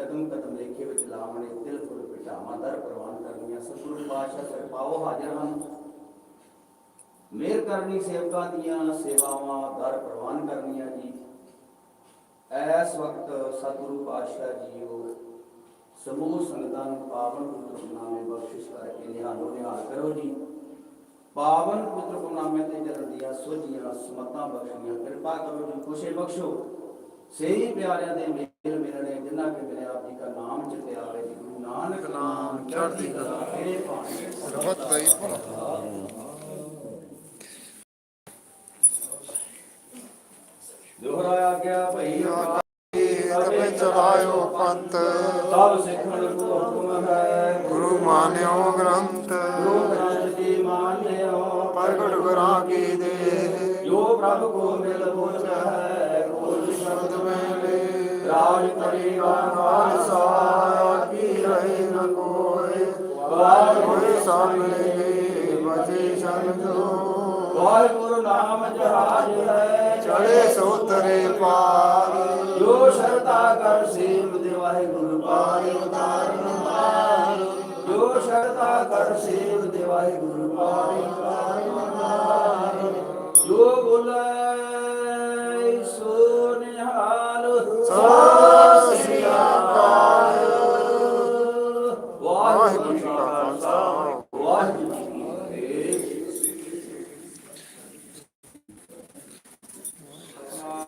ਕਦਮ ਕਦਮ ਲੇਖੇ ਵਿੱਚ ਲਾਵਣੇ ਦਿਲ ਫੁੱਲ ਪਿਟਾਵਾਂ, ਦਰ ਪ੍ਰਵਾਨ ਕਰਨੀਆਂ ਸਤਿਗੁਰੂ ਪਾਤਸ਼ਾਹ ਸਰਪਾਓ ਹਾਜ਼ਰ ਹਨ। ਮਿਹਰ ਕਰਨੀ ਸੇਵਕਾਂ ਦੀਆਂ, ਸੇਵਾਵਾਂ ਦਰ ਪ੍ਰਵਾਨ ਕਰਨੀਆਂ ਜੀ। ਐਸ ਵਕਤ ਸਤਿਗੁਰੂ ਪਾਤਸ਼ਾਹ ਜੀਓ, ਸਮੂਹ ਸੰਗਤਾਂ ਨੂੰ ਪਾਵਨ ਪੁੱਤਰ ਨਾਮੇ ਬਖਸ਼ਿਸ਼ ਕਰਕੇ ਨਿਹਾਲੋ, ਨਿਹਾਲ ਕਰੋ ਜੀ। ਪਾਵਨ ਪੁੱਤਰ ਨਾਮੇ ਤੇ ਜਰਨ ਦੀਆਂ ਸੋਝੀਆਂ, ਸਮਤਾਂ ਬਖਸ਼ੀਆਂ ਕਿਰਪਾ ਕਰੋ ਜੀ, ਖੁਸ਼ੇ ਬਖਸ਼ੋ। ਸਹੀ ਪਿਆਰਿਆਂ ਦੇ ਮੇਲ ਮਿਲਣੇ ਜਿਨ੍ਹਾਂ ਕੇ ਮਿਲੇ ਆਪ ਜੀ ਦਾ ਨਾਮ ਚਿਤੇ ਆਵੇ ਜੀ ਗੁਰੂ ਨਾਨਕ ਨਾਮ ਚੜ੍ਹਦੀ ਕਲਾ ਇਹ ਪਾਣੀ ਬਹੁਤ ਬਈ ਭਲਾ। ਦੁਹਰਾਇਆ ਗਿਆ ਭਈ ਤਵੇ ਚਲਾਇਓ ਪੰਥ। ਸਭ ਸਿੱਖਣ ਕੋ ਹੁਕਮ ਹੈ। ਗੁਰੂ ਮਾਨਿਓ ਗ੍ਰੰਥ। ਗੁਰੂ ਗ੍ਰੰਥ ਜੀ ਮਾਨਿਓ ਪ੍ਰਗਟ ਗੁਰਾਂ ਕੀ ਦੇ। ਜੋ ਪ੍ਰਭ ਕੋ ਮਿਲ ਬੋਝ ਹੈ। ਮੇਲੇ ਰਾਜ ਕਰੀਗਾ ਕੀ ਰਹੇ ਨ ਕੋਏ। ਵਾਹਿਗੁਰੂ ਕੋਈ ਸਾਹਮਣੇ ਬਚੇ ਸਮਝੋ ਵਾਹਿਗੁਰੂ ਨਾਮ ਜਹਾਜ ਹੈ ਚੜੇ ਸੋਤਰੇ ਪਾਰ। ਜੋ ਸ਼ਰਤਾ ਕਰ ਸੇਵ ਦੇ ਵਾਹਿਗੁਰੂ ਪਾਰੇ। ਉਤਾਰਨ ਪਾਰ ਜੋ ਸ਼ਰਤਾ ਕਰ ਸੇਵ ਦੇ ਵਾਹਿਗੁਰੂ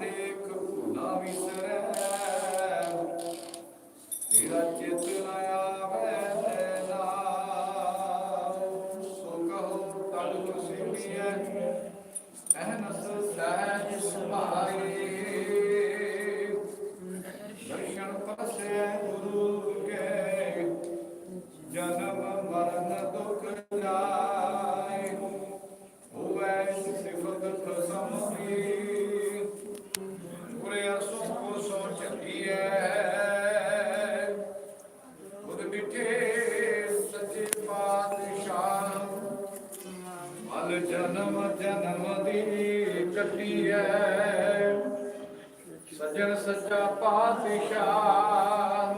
ਦੇਖ ਨਾ ਵਿਸਰੈ। ਤੇਰਾ ਚਿਤ ਨ ਆਵੇ ਨਾ ਸੋ ਕਹੋ ਤੜ ਸਿਮੀਐ ਅਹਨਸ ਸਹਿਜ ਪਾਤਸ਼ਾਹ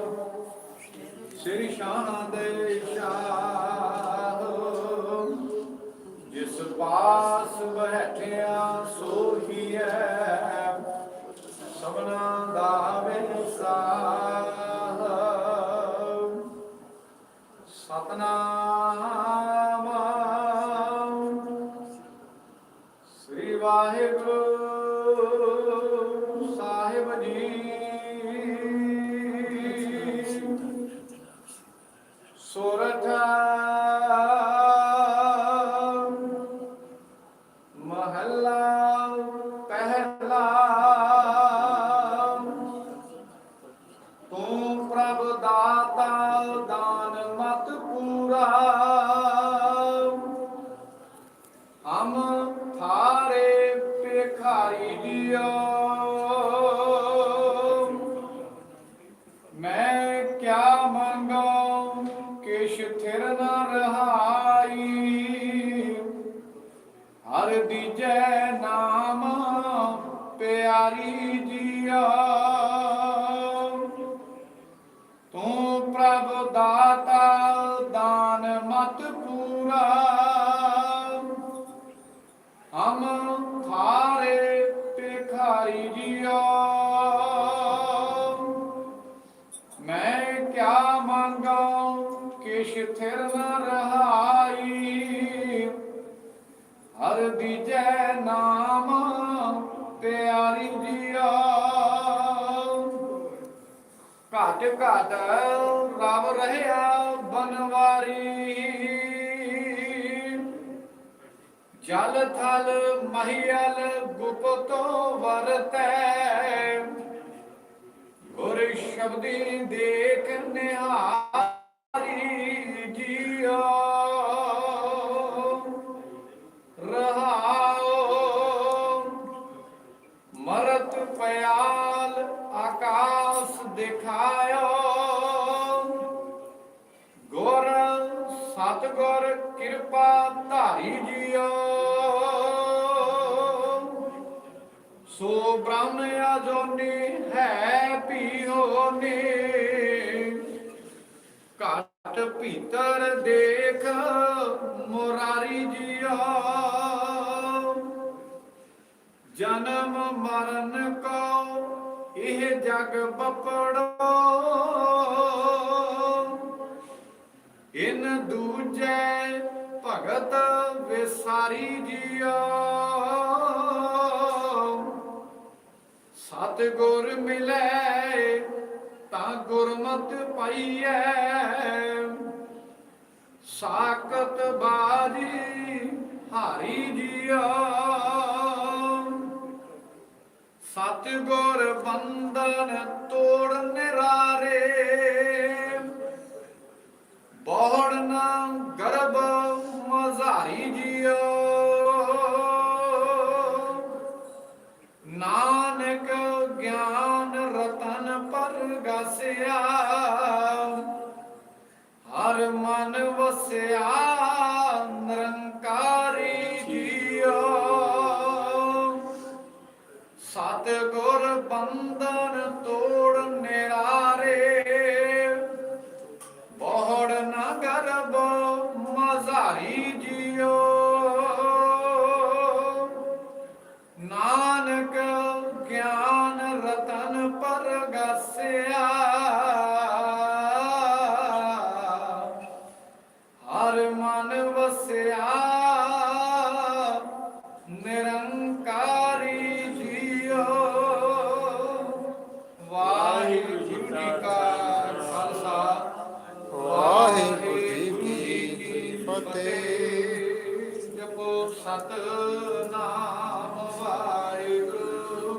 ਸ੍ਰੀ ਸ਼ਾਹਾਂ ਦੇ ਸ਼ਾਹ। ਜਿਸ ਪਾਸ ਬੈਠਿਆ ਸੋਹੀਐ ਸਭਨਾ ਦਾ ਵਿਸਾਹ ਸਤਨਾਮ ਪਹਿਲਾ ਤੂੰ ਪ੍ਰਭ ਦਾਤਾ, ਦਾਨ ਮਤ ਪੂਰਾ ਹਮ ਥਾਰੇ ਭਿਖਾਰੀ ਦਿਓ ਮੈਂ ਕਿਆ ਮੰਗਾਂ, ਕਿਛ ਥਿਰ ਨ ਰਹਾਈ ਪਿਆਰੀ ਜੀਆ। ਤੂੰ ਪ੍ਰਭ ਦਾਤਾ, ਦਾਨ ਮਤ ਪੂਰਾ। ਹਮ ਥਾਰੇ ਭਿਖਾਰੀ ਜੀਓ ਮੈਂ ਕਿਆ ਮੰਗਾਂ, ਕਿਛ ਥਿਰ ਨ ਰਹਾਈ। ਹਰ ਦੀਜੈ ਨਾਮ ਪਿਆਰੀ ਘਾਟ ਘਾਟ ਰਵ ਰਹਿਆ ਬਨਵਾਰੀ। ਜਲ ਥਲ ਮਹੀਲ ਗੁਪਤੋ ਵਰਤੈ। ਗੁਰ ਸ਼ਬਦੀ ਦੇਖ ਨਿਹਾਰੀ ਜੀਓ ਸਤਗੁਰ ਕਿਰਪਾ ਧਾਰੀ ਜੀਓ। ਸੋ ਬ੍ਰਹਮ ਅਜੋਨੀ ਹੈ ਵੀ ਨੇ। ਘਟ ਭੀਤਰ ਦੇਖ ਮੁਰਾਰੀ ਜੀਓ। ਜਨਮ ਮਰਨ ਕੋ ਇਹ ਜਗ ਬਪੜੋ। ਇਨ ਦੂਜੈ ਭਗਤ ਵਿਸਾਰੀ ਜੀਆ। ਸਤ ਗੁਰ ਮਿਲੈ ਤਾਂ ਗੁਰਮਤਿ ਪਾਈਐ। ਸਾਕਤ ਬਾਜੀ ਹਾਰੀ ਜੀਓ ਸਤ ਗੁਰ ਬੰਧਨ ਤੋੜ ਨਿਰਾਰੇ। ਬੋੜ ਨਾ ਗਰਬ ਮਜ਼ਾਰੀ ਜੀਓ। ਨਾਨਕ ਗਿਆਨ ਰਤਨ ਪਰਗਾਸਿਆ ਹਰ ਮਨ ਵਸਿਆ ਨਿਰੰਕਾਰੀ ਜੀਓ। ਸਤ ਗੁਰ ਬੰਧਨ ਤੋੜ ਪਰਗਾਸਿਆ ਹਰ ਮਨ ਵਸਿਆ। ਨਿਰੰਕਾਰੀ ਜੀਓ। ਵਾਹਿਗੁਰੂ ਜੀ ਕਾ ਖਾਲਸਾ। ਵਾਹਿਗੁਰੂ ਜੀ ਕੀ ਫਤਿਹ। ਜਪੋ ਸਤਨਾਮ ਵਾਹਿਗੁਰੂ।